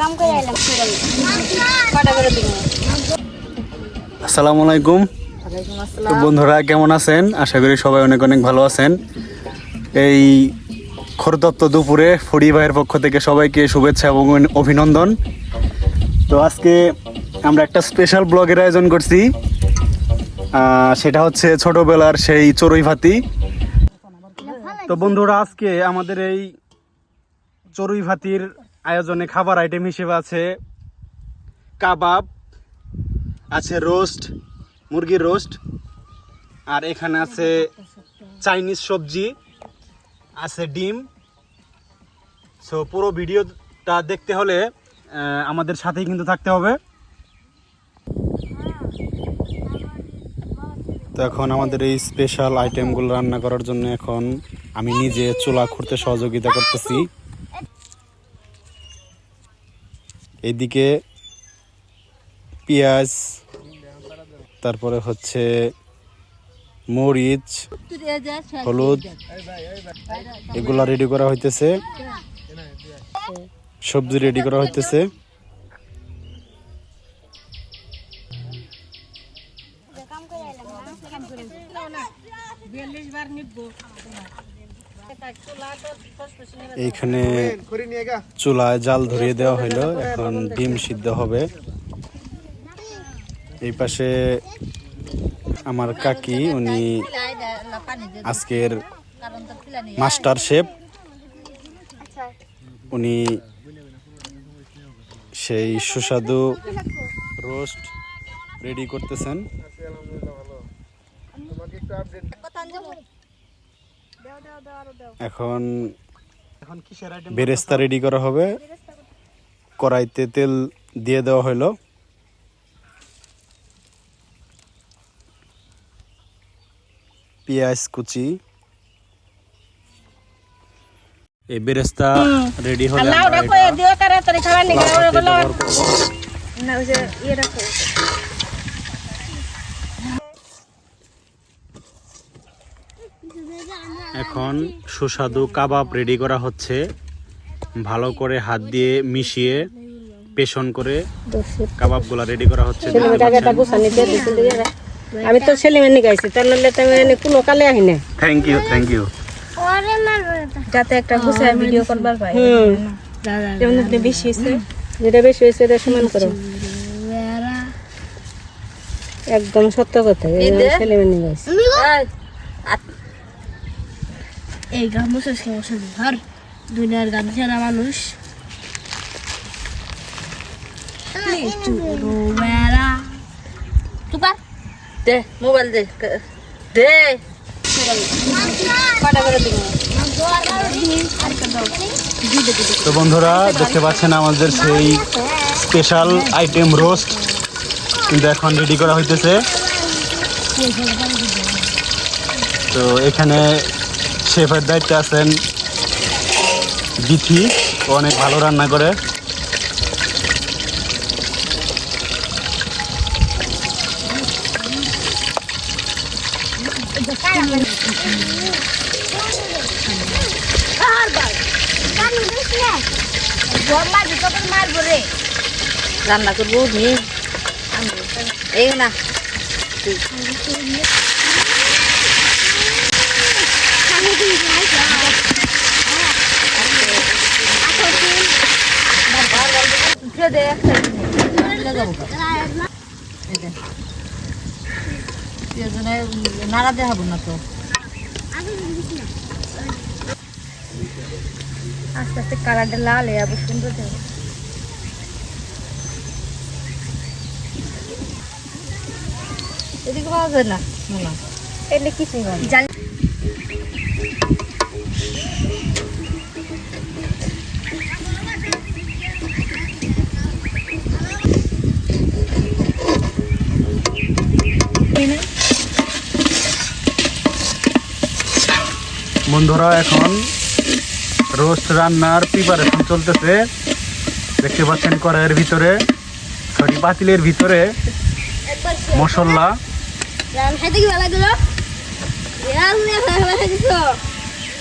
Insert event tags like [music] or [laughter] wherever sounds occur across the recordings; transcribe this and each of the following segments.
কাম করে এলাম কটা করে দিব? আসসালামু আলাইকুম। তো বন্ধুরা কেমন আছেন? আশা করি সবাই অনেক অনেক ভালো আছেন। এই খরতপ্ত দুপুরে ফড়ি ভাইয়ের পক্ষ থেকে সবাইকে শুভেচ্ছা এবং অভিনন্দন। তো আজকে আমরা একটা স্পেশাল ব্লগের আয়োজন করছি। সেটা হচ্ছে ছোটবেলার সেই চড়ুই ভাতি। তো বন্ধুরা আজকে আমাদের এই চড়ুই ভাতির আয়োজনে খাবার আইটেম হিসেবে আছে কাবাব, আছে রোস্ট মুরগির রোস্ট আর এখানে আছে চাইনিজ সবজি, আছে ডিম। সো পুরো ভিডিওটা দেখতে হলে আমাদের সাথেই কিন্তু থাকতে হবে। তো এখন আমাদের এই স্পেশাল আইটেমগুলো রান্না করার জন্য এখন আমি নিজে চুলা খুঁড়তে সহযোগিতা করতেছি। এদিকে পেঁয়াজ তারপরে হচ্ছে মরিচ হলুদ এগুলা রেডি করা হইতেছে। সবজি রেডি করা হইতেছে কাম করে এলাম এইখানে চুলায় জাল ধরিয়ে দেওয়া হইল, এখন ডিম সিদ্ধ হবে। এই পাশে আমার কাকি, উনি আজকের মাস্টার শেফ। উনি সেই সুস্বাদু রোস্ট রেডি করতেছেন। এখন বেরেস্তা রেডি করা হবে। কড়াইতে তেল দিয়ে দেওয়া হলো পেঁয়াজ কুচি। এই বেরেস্তা রেডি হলে আমরা এটা দিও তাড়াতাড়ি খাবার নিয়ে লাফাতে ব্যবহার করব। না ওই যে ইয়ে রাখো এখন সুস্বাদু কাবাব রেডি করা হচ্ছে। ভালো করে হাত দিয়ে মিশিয়ে পেশন করে কাবাবগুলা রেডি করা হচ্ছে। আমি তো ছেলে মেয়ে গাইছি তার নাহলে তো আমি কোনো কালে আহি না থ্যাংক ইউ থ্যাংক ইউ যাতে একটা গুছায় ভিডিও করবার পাই। যেমন বেশি হয়েছে। যেটা বেশি হয়েছে এটা সমান করো। একদম সত্য কথা ছেলে মেয়ে গাইছি এই গামুছা সমস্যা ধর দুনিয়ার গান ছাড়া মানুষ দে মোবাইল দে দে। কটা করে দিব তো বন্ধুরা দেখতে পাচ্ছেন আমাদের সেই স্পেশাল আইটেম রোস্ট কিন্তু এখন রেডি করা হইতেছে। তো এখানে শেফের দায়িত্বে আছেন ও অনেক ভালো রান্না করে। রান্না করব এই না। নাড়া দেখাবো না তো আস্তে আস্তে কালারটা লাল হয়ে যাবে সুন্দর এদিকে পাওয়া যায় না। না এলে কিছুই হবে জানি বন্ধুরা, এখন রোস্ট রান্নার প্রিপারেশন চলতেছে। দেখতে পাচ্ছেন কড়াইয়ের ভিতরে, সরি পাতিলের ভিতরে মশলা।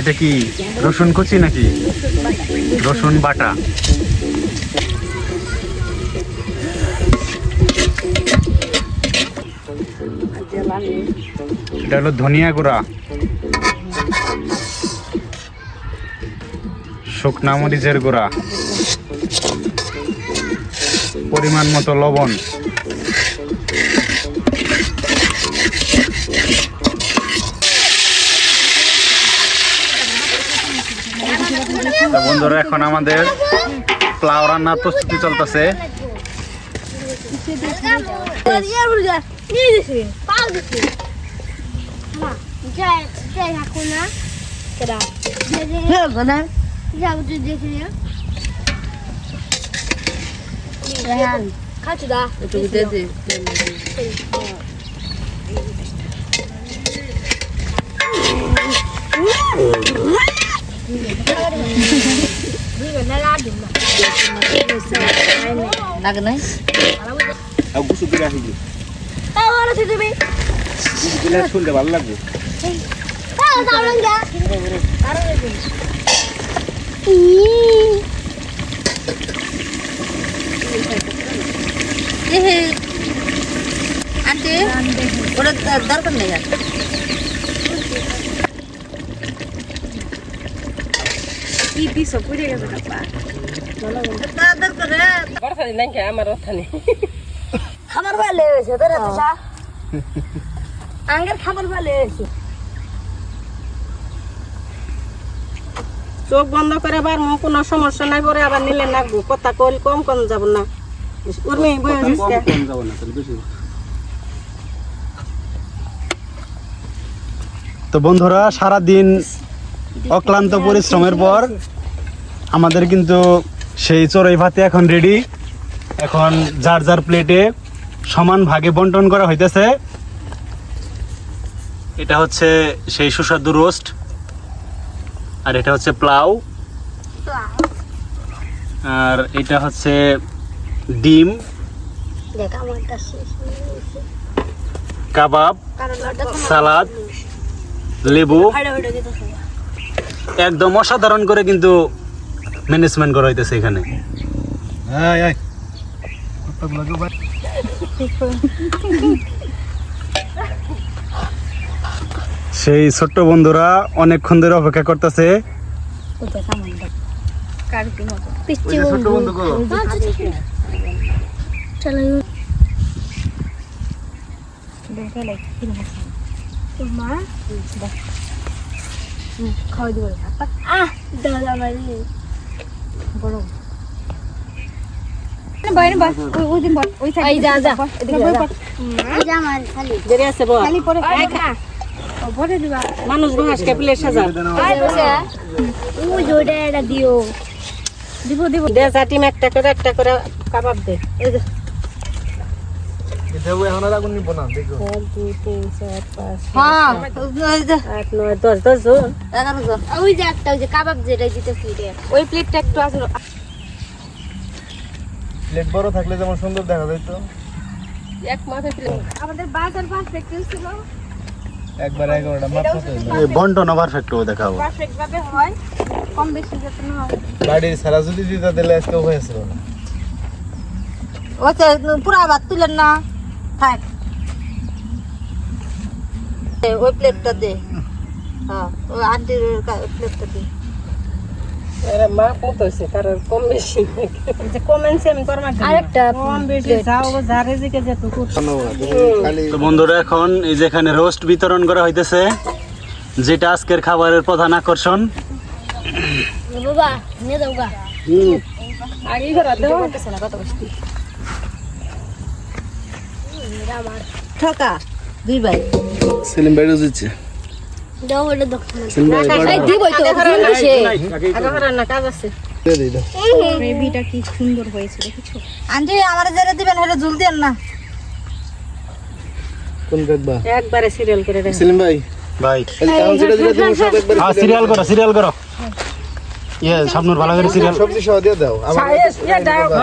এটা কি, রসুন কচি নাকি? রসুন বাটা। এটা হলো ধনিয়া গুঁড়া। শুকনা মরিচের গুঁড়া পরিমাণ মতো লবণ বন্ধুরা এখন আমাদের প্লাউ রান্নার প্রস্তুতি চলতেছে 이사부터 드세요. 한 가져다. 저기 대지. Lagna. Aku sudah hiji. Tahu harus itu bi. Bila sudah balik lagi. Tahu tahu enggak? Tahu enggak? Aunty ওটা দরকার নেই আর কি দিছো পুড়ে গেছে কাপা দরকার বর্ষানি নাই আমার অর্থানি খাবার ভালো হয়েছে তোর আঙ্গের খাবার ভালো হয়েছে চোখ বন্ধ করে আবার মুখ কোনো সমস্যা নাই পরে আবার নিলে নাকবো। কথা কইল কম কম যাব না। উর্মি বয়স। তো বন্ধুরা সারা দিন অক্লান্ত পরিশ্রমের পর আমাদের কিন্তু সেই চড়াই ভাতে এখন রেডি এখন যার যার প্লেটে সমান ভাগে বন্টন করা হইতেছে। এটা হচ্ছে সেই সুস্বাদু রোস্ট আর এটা হচ্ছে প্লাউ। আর এটা হচ্ছে ডিম। কাবাব সালাদ লেবু। একদম অসাধারণ করে কিন্তু ম্যানেজমেন্ট করা হইতেছে এখানে। [laughs] সেই ছোট্ট বন্ধুরা অনেকক্ষণ ধরে অপেক্ষা করতেছে। এই যা যা। যা। আমার খালি। দেরি আছে বল খালি পরে খা। মানুষ ঘাসকে প্লেট সাজা। ওই জোড়া এটা দিও দিব দিব দে একটা করে একটা করে কাবাব দে। হ্যাঁ ওই যে একটা ওই যে কাবাব যেটা দিতেছি ওই প্লেটটা একটু আসলো প্লেট বড় থাকলে যেমন সুন্দর দেখা যায় তো এক মাথায় আমাদের বাজার পারফেক্ট ছিল? একবার এগারোটা মাত্র তো এই বন্টন পারফেক্ট দেখাবো। পারফেক্ট ভাবে হয় কম বেশি যাতে না হয় বাড়ির সারা যদি দিতে দিলে আজকে হয়েছিল না। ওতে পুরা ভাত তুলেন না। থাক। এ, ওই প্লেটটা দে। হ্যাঁ ওই আন্টির প্লেটটা দে। বন্ধুরা এখন এই যে এখানে রোস্ট বিতরণ করা হইতেছে যেটা আজকের খাবারের প্রধান আকর্ষণ। বাবা নিয়ে দাও গা। আগে ঘরা দেও ঠকা দুই ভাই। সেলিম ভাই একবারে সিরিয়াল করে সব একবার হ্যাঁ সিরিয়াল করো। সিরিয়াল করো। ইয়ে সামনুর ভালো করে সিরিয়াল সবজি সহ দিয়ে দাও।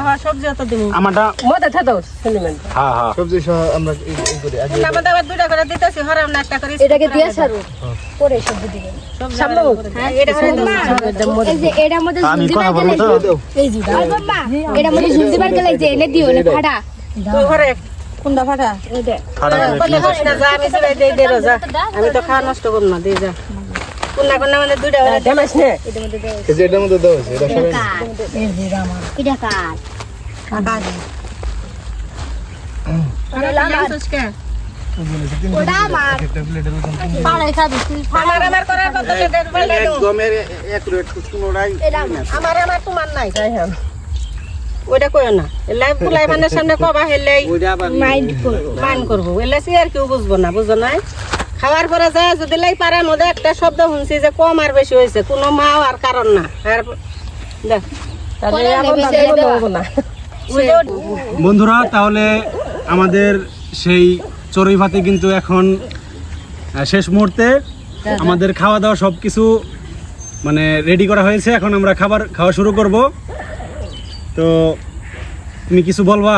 আমার সবজি অত দিন আমারটা মধ্যে থাকো সিনেমেন্ট হ্যাঁ হ্যাঁ। সবজি সহ আমরা এই করি আগে আমাদের আবার দুইটা করে দিতেছি হরাম না একটা করে এটাকে দিয়ে সারো। পরে সবজি সামনে হ্যাঁ এটা করে এই যে এটার মধ্যে আমি গেলে তো এই দাও। বাবা এটার মধ্যে গেলে যে এনে দিও তো ঘরে কোনটা ফাটা। দে ফাটা আমি তো খাওয়া নষ্ট করব না দেই যা। কোনটা কোনটা মানে দুইটা হলে। দেমাস নে। এই যে এটার মধ্যে দাও এটা সবাই এটা কার? ওটা আমার। পাড়ায় খাবি তুই আমার আমার করার বদলে দেড় বলে দাও। একদমের একুরেট কোনোটাই এটা আমার। আমার আমার তোমার নাই। ওইটা কইও না। এলাই পুলাই মানে সামনে কবা হেলাই মাইন্ড করব মান করব। এলাই সে আর কেউ বুঝব না বুঝো নাই? খাওয়ার পরে যায় যদি লাই পারে মধ্যে একটা শব্দ শুনছি যে কম আর বেশি হয়েছে। কোনো মাও আর কারণ না। আর দেখ যে বন্ধুরা তাহলে আমাদের সেই চড়ুই ভাতে কিন্তু এখন শেষ মুহূর্তে আমাদের খাওয়া দাওয়া সব কিছু মানে রেডি করা হয়েছে। এখন আমরা খাবার খাওয়া শুরু করব। তো তুমি কিছু বলবা?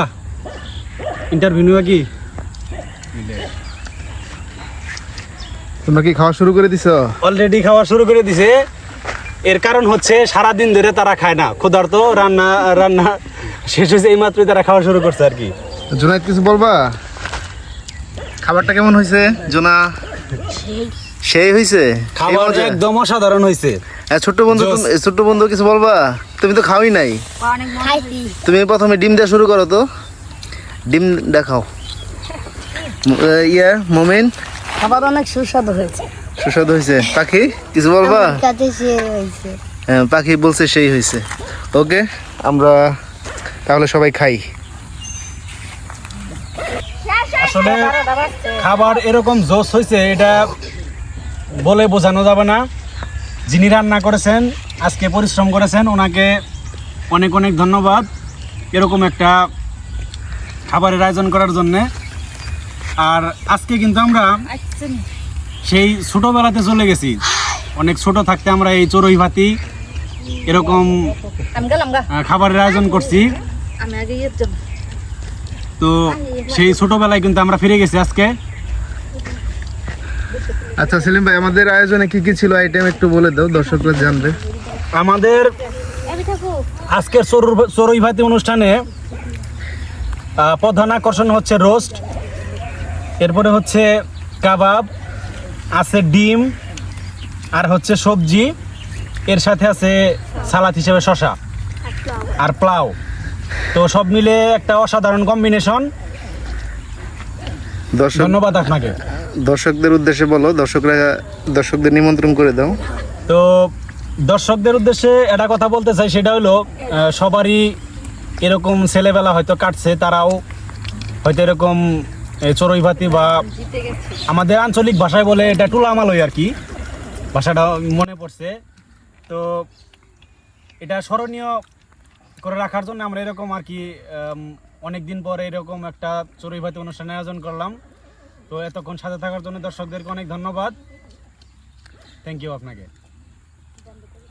ইন্টারভিউ নিবা কি? তোমরা কি খাওয়া শুরু করে দিছো? অলরেডি খাওয়া শুরু করে দিছে। এর কারণ হচ্ছে সারা দিন ধরে তারা খায় না। ক্ষুধার্ত রান্না রান্না শেষ হয়েছে এই মাত্রই তারা খাওয়া শুরু করছে আর কি। জোনায়েত কিছু বলবা? খাবারটা কেমন হয়েছে জোনা? সেই হয়েছে? খাবার একদম অসাধারণ হয়েছে। ছোট্ট বন্ধু জোস। তুমি- ছোট্ট বন্ধু কিছু বলবা? তুমি তো খাওয়াই নাই। তুমি প্রথমে ডিম দিয়ে শুরু করো তো। ডিম দেখাও। ইয়ে মোমেন। খাবার অনেক সুস্বাদু হয়েছে। সুস্বাদু হয়েছে। পাখি কিছু বলবা? কাছে সে হয়েছে। হ্যাঁ, পাখি বলছে সেই হয়েছে। ওকে আমরা তাহলে সবাই খাই। আসলে খাবার এরকম জোস হয়েছে এটা বলে বোঝানো যাবে না। যিনি রান্না করেছেন আজকে পরিশ্রম করেছেন ওনাকে অনেক অনেক ধন্যবাদ এরকম একটা খাবারের আয়োজন করার জন্যে। আর আজকে কিন্তু আমরা সেই ছোটোবেলাতে চলে গেছি। অনেক ছোট থাকতে আমরা এই চড়ুই ভাতি এরকম খাবারের আয়োজন করছি। আমি আগে ইয়ে যাব তো সেই ছোটবেলায় কিন্তু আমরা ফিরে গেছি আজকে। আচ্ছা সেলিম ভাই আমাদের আয়োজনে কি কি ছিল? আইটেম একটু বলে দাও দর্শকরা জানবে। আমাদের আজকের চড়ুই ভাতি অনুষ্ঠানে প্রধান আকর্ষণ হচ্ছে রোস্ট এরপরে হচ্ছে কাবাব আছে ডিম আর হচ্ছে সবজি। এর সাথে আছে সালাদ হিসেবে শশা আর প্লাউ তো সব মিলে একটা অসাধারণ কম্বিনেশন। ধন্যবাদ আপনাকে। দর্শকদের উদ্দেশ্যে বলো দর্শকরা দর্শকদের নিমন্ত্রণ করে দাও। তো দর্শকদের উদ্দেশ্যে একটা কথা বলতে চাই সেটা হলো সবারই এরকম ছেলেবেলা হয়তো কাটছে তারাও হয়তো এরকম চড়ুই ভাতি বা আমাদের আঞ্চলিক ভাষায় বলে এটা টুলামালই আর কি। ভাষাটা মনে পড়ছে। তো এটা স্মরণীয় করে রাখার জন্য আমরা এরকম আর কি অনেক দিন পরে এরকম একটা চড়ুই ভাতি অনুষ্ঠান আয়োজন করলাম। তো এতক্ষণ সাথে থাকার জন্য দর্শকদেরকে অনেক ধন্যবাদ। থ্যাংক ইউ আপনাকে।